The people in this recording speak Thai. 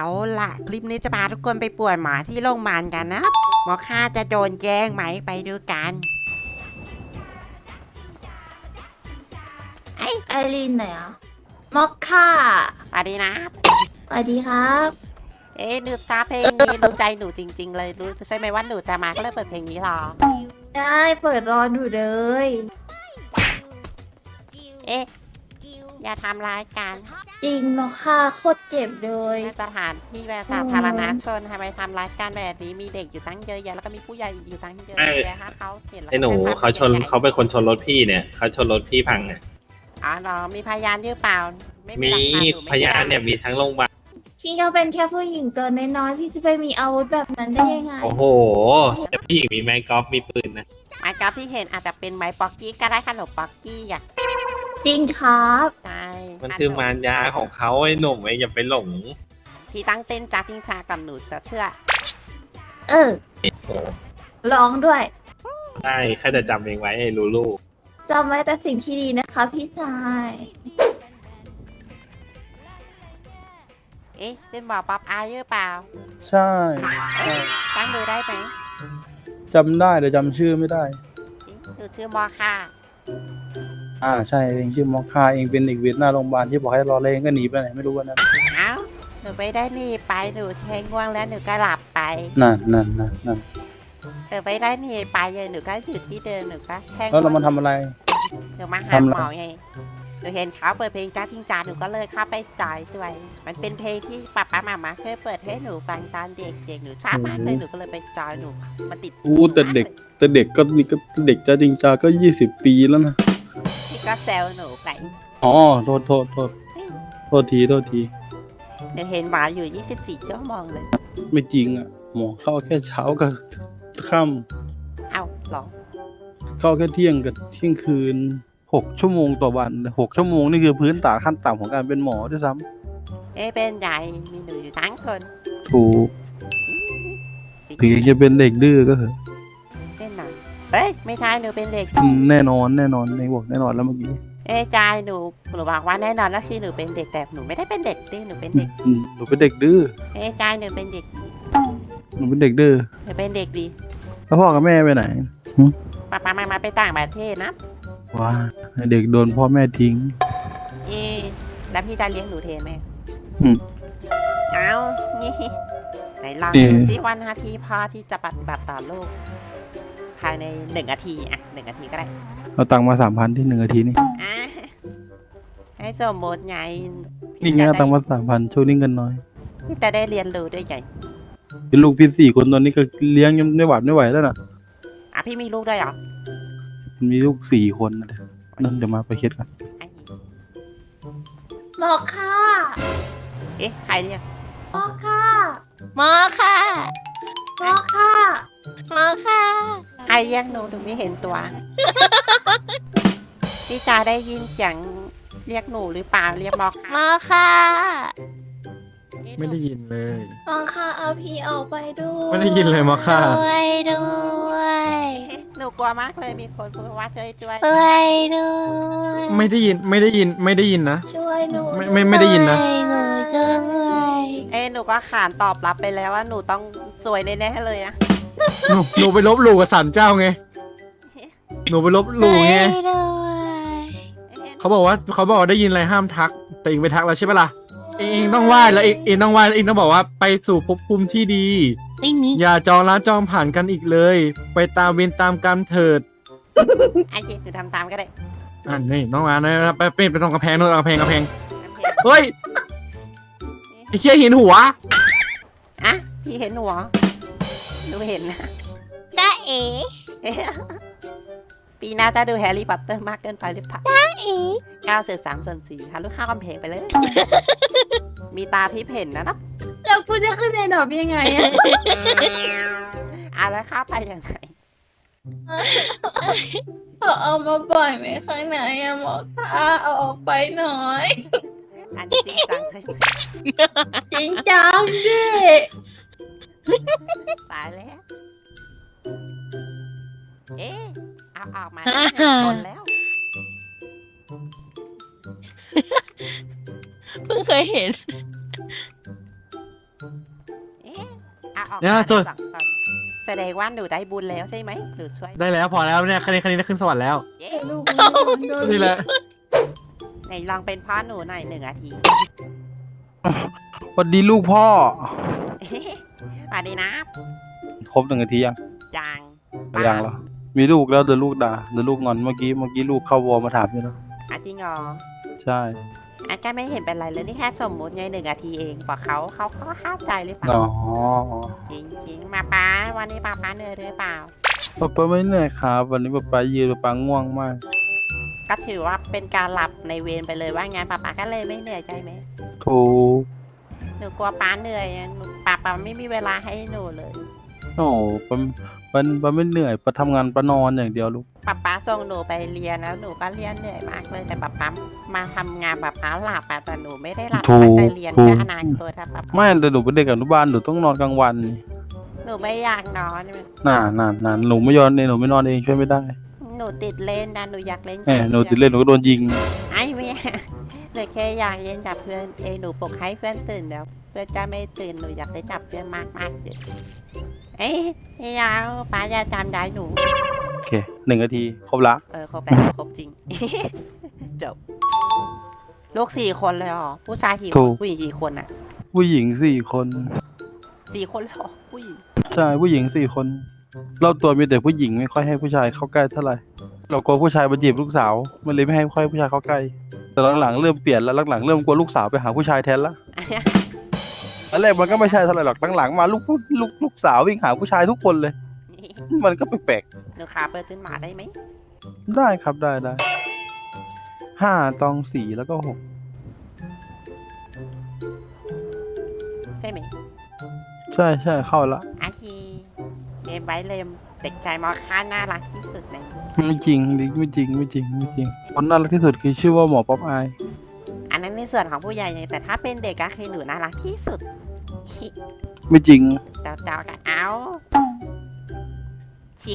เอาล่ะคลิปนี้จะพาทุกคนไปป่วนหมาที่โรงพยาบาลกันนะหมอค่าจะโดนแกล้งไหมไปดูกันไอรีนไหนอะมอคค่าสวัสดีนะ สวัสดีครับ เอ๊ะหนูทราบเพลงนี้รู้ใจหนูจริง ๆ เลยรู้ใช่ไหมว่าหนูจะมาก็เลยเปิดเพลงนี้หรอ ได้เปิดรอดูเลย เอ๊ะอย่าทำร้ายกัน จริงมอคค่าโคตรเจ็บเลยสถานที่แบบสาธารณชนทำไมทำร้ายกันแบบนี้มีเด็กอยู่ตั้งเยอะแยะแล้วก็มีผู้ใหญ่อยู่ตั้งเยอะแยะฮะเขาเห็นแล้วไอ้หนูก็เขาชนใญ่เขาเป็นคนชนรถพี่เนี่ยเขาชนรถพี่พังเนี่ยอ๋อเหรอมีพยานหรือเปล่า ไม่มีหลักฐานหรือไม่พยานเนี่ยมีทั้งโรงพยาบาลพี่ก็เป็นแค่ผู้หญิงตัวน้อยๆที่จะไปมีอาวุธแบบนั้นได้ยังไง โอ้โหแต่ผู้หญิงมีไม้กอล์ฟมีปืนนะไม้กอล์ฟที่เห็นอาจจะเป็นไม้ป๊อกกี้ก็ได้ขนมป๊อกกี้อะจริงครับใช่ มันคือมารยาของเขาไอ้หนุ่มไอ้อย่าไปหลง พี่ตั้งเต้นจ้าทิ้งชากับหนูจะเชื่อ เออโอ้โหร้องด้วยได้แค่จะจำเองไว้ไอ้ลูลูจำไว้แต่สิ่งที่ดีนะคะ พี่ชาย เอ๊ะเป็นหมอป๊อปอายหรือเปล่าใช่ใช่ตั้งดูได้ไหมจำได้แต่จำชื่อไม่ได้ เอ๊ะหนูชื่อมอค่ะ อ่าใช่เองชื่อมอคคาเองเป็นเด็กเวทหน้าโรงพยาบาลที่บอกให้รอเลยเองก็หนีไปไหนไม่รู้วันนั้นเอ้าหนูไปได้หนี่ไปหนูแทงง่วงแล้วหนูก็หลับไปนั่นนั่นนั่นนั่นหนูไปได้หนี่ไปเลยหนูก็อยู่ที่เดิมหนูก็แทงแล้วเรามาทำอะไรหนูมาหาทำอะไรหมอไงหนูเห็นเขาเปิดเพลงจ้าทิ้งจาหนูก็เลยเข้าไปจอยด้วย มันเป็นเพลงที่ป้าป้ามามาเคยเปิดให้หนูฟังตอนเด็กๆหนูชอบมากเลยหนูก็เลยไปจอยหนูมันติดอู้แต่เด็กแต่เด็กก็นี่ก็เด็กจะจริงจาก็ยี่สิบปีแล้วนะที่ ก็แซวหนูไปอ๋อโทษโทษโทษโทษทีโทษทีหนูเห็นหมาอยู่ 24ชั่วโมงเลย ไม่จริงอะ หมอเข้าแค่เช้ากับค่เอ้าเหรอำเข้าแค่เที่ยงกับเที่ยงคืนหกชั่วโมงต่อวันหกชั่วโมงนี่คือพื้นฐานขั้นต่ำของการเป็นหมอด้วยซ้เอ๊ะเป็นใหญ่มีหนูอยู่ทั้งคนำถูกจริงถึงจะเป็นเด็กดื้อก็เถอะเต้ นหน่อยเฮ้ยไม่ใช่หนูเป็นเด็ก อืมแน่นอนแน่นอนในบอกแน่นอนแล้วเมื่อกี้เอ๊ะจายหนูหนูบอกว่าแน่นอนแล้วคือหนูเป็นเด็กแต่หนูไม่ได้เป็นเด็กดิหนูเป็นเด็ก อืมหนูเป็นเด็กดื้อเอ๊ะจายหนูเป็นเด็กหนูเป็นเด็กดื้อหนูเป็นเด็กดีแล้วพ่อกับแม่ไปไหนป้าป้ามามาไปต่างประเทศนะว้าเด็กโดนพ่อแม่ทิ้ง เอ๊ะแล้วพี่จะเลี้ยงหนูเทนไหมอืม เอานี่ไหนลองเอ๊ะดูซิวันนาทีพอที่จะปฏิบัติต่อโลก ภายในหนึ่งนาทีอะหนึ่งนาทีก็ได้เอาตังค์มาสามพันที่หนึ่งนาทีนี่อะให้สมมติไงนี่ไงเอาตังค์มาสามพันช่วงนี้เงินน้อยพี่จะได้เรียนรู้ด้วยไงเป็นลูกพี่สี่คนตอนนี้ก็เลี้ยงยังไม่หวาดไม่ไหวแล้วน่ะอะพี่มีลูกด้วยเหรอมีลูกสี่คนนะเดี๋ยวนั่นเดี๋ยวมาไปเคสกันไอ้มอคค่าเอ๊ะ ใครเนี่ยมอคค่ามอค่ะ มอคค่ามอค่ะใครเรียกหนูหนูไม่เห็นตัว พี่จาได้ยินเสียงเรียกหนูหรือเปล่าเรียกบอกมอค่ะไม่ได้ยินเลยมอคค่าเอาพี่ออกไปด้วยไม่ได้ยินเลยมอค่าช่วยด้วยหนูกลัวมากเลยมีคนพูดว่าช่วยช่วยช่วยด้วยไม่ได้ยินไม่ได้ยินไม่ได้ยินนะช่วยหนูไม่ไม่ไม่ได้ยินนะช่วยหนูด้วยเอ้ หนูก็ขานตอบรับไปแล้วว่าหนูต้องสวยแน่ๆเลยอะหนูหนูไปลบหลู่กับศาลเจ้าไง หนูไปลบหลู่ไงช่วยด้วยเขาบอกว่าเขาบอกว่าได้ยินอะไรห้ามทัก แต่เองไปทักแล้วใช่ปะล่ะเองเองต้องไหว้แล้วเองเองต้องไหว้แล้วเองต้องบอกว่าไปสู่ภพภูมิที่ดี ไม่มีอย่าจองร้านจองผ่านกันอีกเลย ไปตามเวรตามกรรมเถิด ไอ้ชิหนูทำตามก็ได้อ่านี่น้องมานะไปไปไปตรงกระแพงโน่นกระแพงกระแพงทำเพลงเฮ้ย ไอ้เชี่ยหินหัว อะพี่เห็นหนูเหรอหนูเห็นนะจ้าเอ๋เอ๊ะปีหน้าจะดูแฮร์รี่พอตเตอร์มากเกินไปหรือเปล่าจ้าเอ๋เก้าเสือสามส่วนสี่ค่ะลูกค้ากำเพงไปเลย มีตาที่เห็นนะเนาะแล้วกูจะขึ้นในดอกยังไงอะอะแล้วข้าไปยังไงเอาเอามาปล่อยไหมข้างในอะหมอคค่าเอาออกไปหน่อย อันนี้จริงจังใช่ไหมจริงจังดิตายแล้ว เอ๊ะเอาออกมาได้ไงคนแล้ว เพิ่งเคยเห็นออกเนี่ยมาส่วนสองตนแสดงว่าหนูได้บุญแล้วใช่ไหมหรือช่วยได้แล้วพอแล้วเนี่ยคันนี้คันนี้ได้ขึ้นสวรรค์แล้ว เย้ ลูกไม่โดนโดนนี่แหละ ไหนลองเป็นพ่อหนูหน่อยหนึ่งนาทีสวัสดีลูกพ่อ สวัสดีนะครบหนึ่งนาทียังยังยังเหรอมีลูกแล้วเดี๋ยวลูกด่าเดี๋ยวลูกงอนเมื่อกี้เมื่อกี้ลูกเข้าวอลมาถามอยู่นะอะจริงเหรอใช่อาก็ไม่เห็นเป็นไรเลยนี่แค่สมมุติไงหนึ่งนาทีเองบอกเขาเขาก็เข้าใจหรือเปล่าอ๋อจริงจริงๆมาป้าวันนี้ป้าป้าเหนื่อยหรือเปล่าป๊าป๊าไม่เหนื่อยครับวันนี้ป๊าป๊ายืนป๊าป๊าง่วงมาก ก็ถือว่าเป็นการหลับในเวรไปเลยว่างั้นป้าป้าก็เลยไม่เหนื่อยใจไหมถูกหนูกลัวป้าเหนื่อยอะหนูป้าป้าไม่มีเวลาให้หนูเลยโอ้ป๊าป๊าป๊าไม่เหนื่อยป๊าทำงานป๊านอนอย่างเดียวลูกป้าป้าส่งหนูไปเรียนแล้วหนูก็เรียนเหนื่อยมากเลยแต่ป้าป้ามาทำงานป้าป้าหลับอะแต่หนูไม่ได้หลับถูกตั้งใจเรียนถูกเพื่ออนาคตอะป้าไม่แต่หนูเป็นเด็กอนุบาลหนูต้องนอนกลางวันนี่หนูไม่อยากนอนน่าน่าน่าหนูไม่ยอนเองหนูไม่นอนเองช่วยไม่ได้ หนูติดเล่นนะหนูอยากเล่นแหมหนูติดเล่นหนูก็โดนยิง ไอ้ไม่หนูแค่อยากเล่นจับเพื่อนเองหนูปลุกให้เพื่อนตื่นแล้ว เพื่อนจะไม่ตื่นหนูอยากได้จับเพื่อนมากมากๆเลยเอ้ยไม่เอาป้าอย่าจำได้หนู โอเคหนึ่งนาทีครบละเออครบแล้วครบจริง จบ ลูกสี่คนเลยเหรอ ผู้ชายกี่คนผู้หญิงกี่คนอะผู้หญิงสี่คนสี่คนเลยเหรอผู้หญิงใช่ผู้หญิงสี่คนรอบตัวมีแต่ผู้หญิงไม่ค่อยให้ผู้ชายเข้าใกล้เท่าไหร่ เรากลัวผู้ชายมาจีบลูกสาว มันเลยไม่ให้ค่อยผู้ชายเข้าใกล้ แต่หลังๆเริ่มเปลี่ยนแล้วหลังๆเริ่มกลัวลูกสาวไปหาผู้ชายแทนละตอนแรกมันก็ไม่ใช่เท่าไหร่หรอกหลังๆมาลูกผู้ลูกลูกสาววิ่งหาผู้ชายทุกคนเลย มันก็แปลกหนูขาเปิดตื่นหมาได้ไหมๆได้ครับได้ได้ห้าตองสี่แล้วก็หกใช่ไหมใช่ใช่เข้าละอาชีเกมไว้เลยเด็กใจมอค่าน่ารักที่สุดใน ไม่จริงดิไม่จริงไม่จริงไม่จริงคนน่ารักที่สุดคือชื่อว่าหมอป๊อปอายอันนั้นในส่วนของผู้ใหญ่ไงแต่ถ้าเป็นเด็กก็คือหนูน่ารักที่สุดไม่จริงเจ้าเจ้ากันเอาชิ